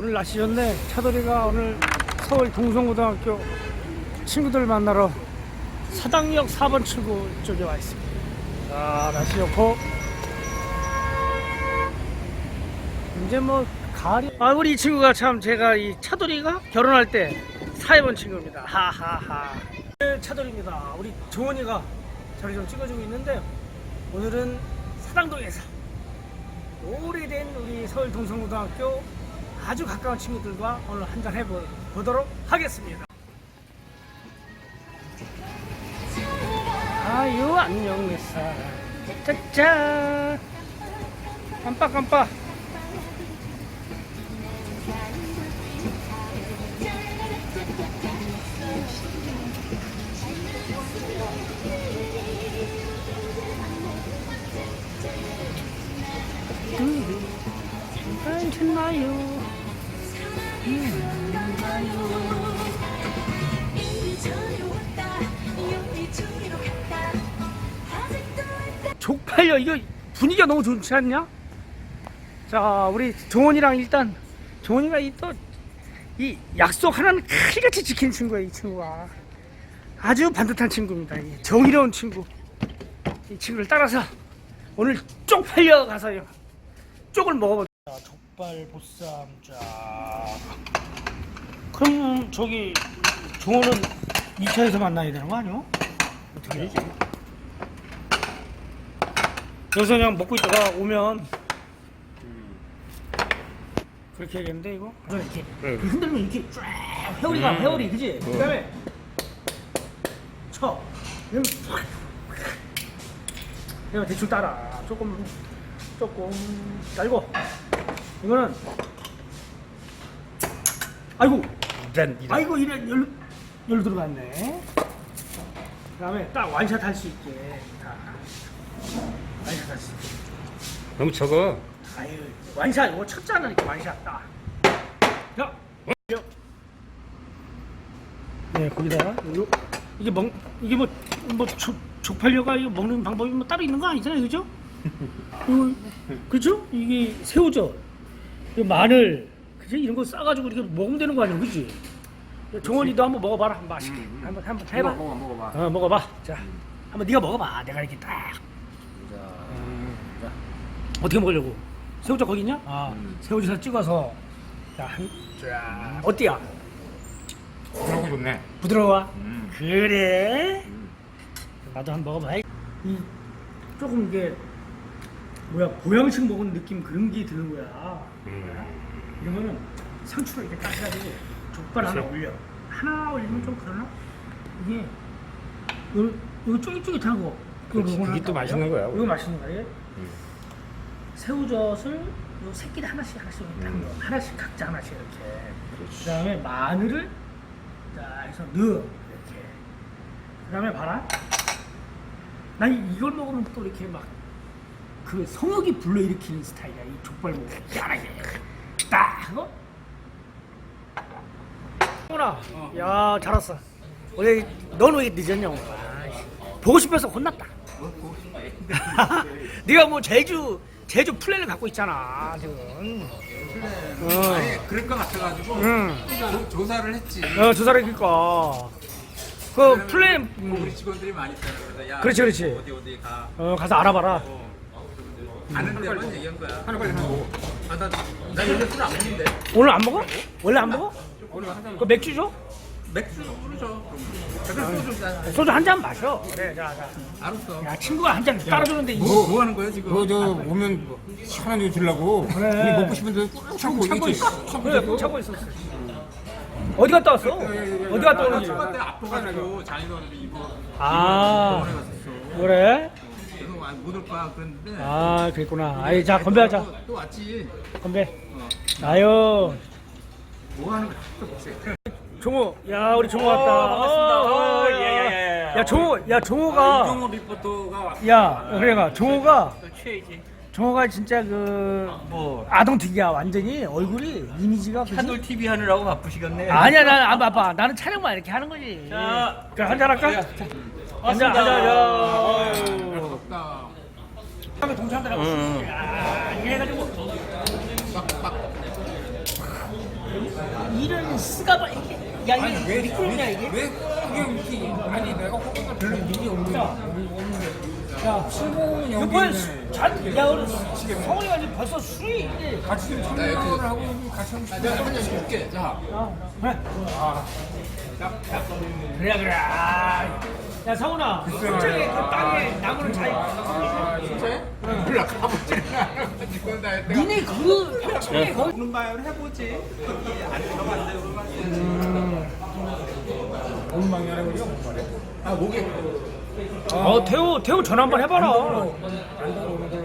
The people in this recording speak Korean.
오늘 날씨 좋네. 차돌이가 오늘 서울 동성고등학교 친구들 만나러 사당역 4번 출구 쪽에 와 있습니다. 아, 날씨 좋고. 이제 뭐 가을이. 아, 우리 이 친구가 참 제가 이 차돌이가 결혼할 때 사회본 친구입니다. 하하하. 네, 차돌입니다. 우리 종원이가 저를 좀 찍어주고 있는데 오늘은 사당동에서 오래된 우리 서울 동성고등학교 아주 가까운 친구들과 오늘 한잔 해보도록 하겠습니다. 아유 안녕 내 사랑 짜잔 깜빡깜빡 괜찮나요? 족팔려 이거 분위기가 너무 좋지 않냐? 자 우리 종원이랑 일단 종원이가 이또이 약속 하나는 칼같이 지킨 친구야 이 친구가 아주 반듯한 친구입니다 이 정의로운 친구 이 친구를 따라서 오늘 쪽팔려 가서요 쪽을 먹어보 자 족발 보쌈 쫙 그럼 저기 종원은 2차에서 만나야 되는 거 아니야? 어떻게 해야지? 여기서 그냥 먹고 있다가 오면. 그렇게 해야겠는데 이거? 이렇게. 흔들면 이렇게 쫙 회오리가 회오리. 그지? 그 다음에 쳐. 그럼 팍. 내가 대충 따라. 조금 조금 달고. 이거는 아이고. 아이고 이래 열로 열로 들어갔네. 그 다음에 딱 완샷 할 수 있게. 딱 너무 적어. 아유 완샷 이거 쳤잖아 이렇게 완샷 딱 야! 야! 네 거기다가 요 이게 먹 이게 뭐뭐 족팔려가 이거 먹는 방법이 뭐 따로 있는 거 아니잖아요 그죠? 이거 그죠? 이게 새우젓 이 마늘 그죠? 이런 거 싸가지고 이렇게 먹으면 되는 거 아니야 그지? 종원이도 한번 먹어봐라 한번 맛있게 한번 한번 해봐 먹어 먹어봐. 어 먹어봐 자 한번 네가 먹어봐 내가 이렇게 딱 어떻게 먹으려고? 새우젓 거기 있냐? 아, 음. 새우젓 찍어서 자, 한, 쫙. 어때요? 그러고 좋네. 부드러워? 음. 그래? 나도 한번 먹어봐. 이 조금 이게 뭐야 보양식 먹은 느낌 그런 게 드는 거야. 음. 이러면은 상추를 이렇게 딱 해가지고 족발 하나 그치. 올려. 하나 올리면 좀 그러나? 이게 요, 요 거. 그치, 먹으면 그게 또안 맛있는? 거야, 이거 맛있는 거야. 음. 새우젓을 요 새끼 하나씩 하나씩 거. 음. 하나씩 각자 하나씩 이렇게. 그렇지. 그다음에 마늘을 자 해서 넣어 이렇게. 그 다음에 봐라. 난 이걸 먹으면 또 이렇게 막 그 성욕이 불러일으키는 스타일이야 이 족발 먹으면 희한하게 딱 하고 형아 야 잘 왔어 원래 너는 왜 늦었냐 오늘. 보고 싶어서 혼났다 네가 뭐 제주 제주 플랜을 갖고 있잖아 지금 어. 아니 그럴 것 같아가지고 응. 조, 조사를 했지. 어, 조사를 했니까 그 플랜 음, 우리 직원들이 많이 있잖아. 그래서 야, 그렇지, 그렇지. 어디 어디 가. 어, 가서 알아봐라 어. 가는 데만 얘기한 거야. 하나 빨리 하나 먹어. 아, 나, 나 요새 술안 먹는데. 오늘 안 먹어? 원래 안 먹어? 오늘 한 잔. 그 맥주 줘? 맥주 술 줘. 그럼. 소주 자. 소주 한 잔 마셔 그래 자, 자. 알았어. 야 친구가 한 잔 따라주는데 이 뭐, 뭐 하는 거야 지금? 그거 저 오면 시원한 거 주려고. 그래. 우리 먹고 싶은데 꾹 참고 참고 있지. 있어 그래 참고 있었어 어디 갔다 왔어? 어디 갔다 나 오는지 초반 때 아파가지고 장인어른 이거 아 병원에 갔었어. 그래? 그래서 아, 못올 거야 그랬는데. 아 그랬구나 아이 자 건배하자 또, 또 왔지. 건배 아유 뭐 하는 거야? 종호 야 우리 종호 왔다 어, 어, 예예 예. 야 종호 야 종호가 이종호 리포터가 왔. 야 그래가 종호가 최이지. 종호가 진짜 그 뭐 아동틱이야 완전히 얼굴이 이미지가 그지? 한돌 TV 하느라고 바쁘시겠네. 아니야 나는 안 바빠 나는 촬영만 이렇게 하는 거지 자, 그럼 한잔 할까? 한잔 왔습니다. 한잔 아유. 없다. 하면 동창들하고 응. 야 이래가지고 이런 쓰가봐 이게 야 이게 미끄럽냐 이게? 왜 그게 이렇게 아니 내가 호흡가 별로 일이 없는 야. 야 친구는 이거 여기 뭐야 있네. 잔, 야 우리 성훈이가 지금 벌써 술이 이게 같이 좀 참여를 하고 같이 하고 싶어 내가 한잔 줄게. 자. 야, 그래. 그래 그래. 아. 야 성훈아, 솔직히 그 땅에 나무는 잘. 니네 그 평창에 거기. 오는가요? 해보지. 엉망이라는 거죠 뭐 말해 아 목에 어 태우 태우 전화 한번 해봐라. 안 들어오는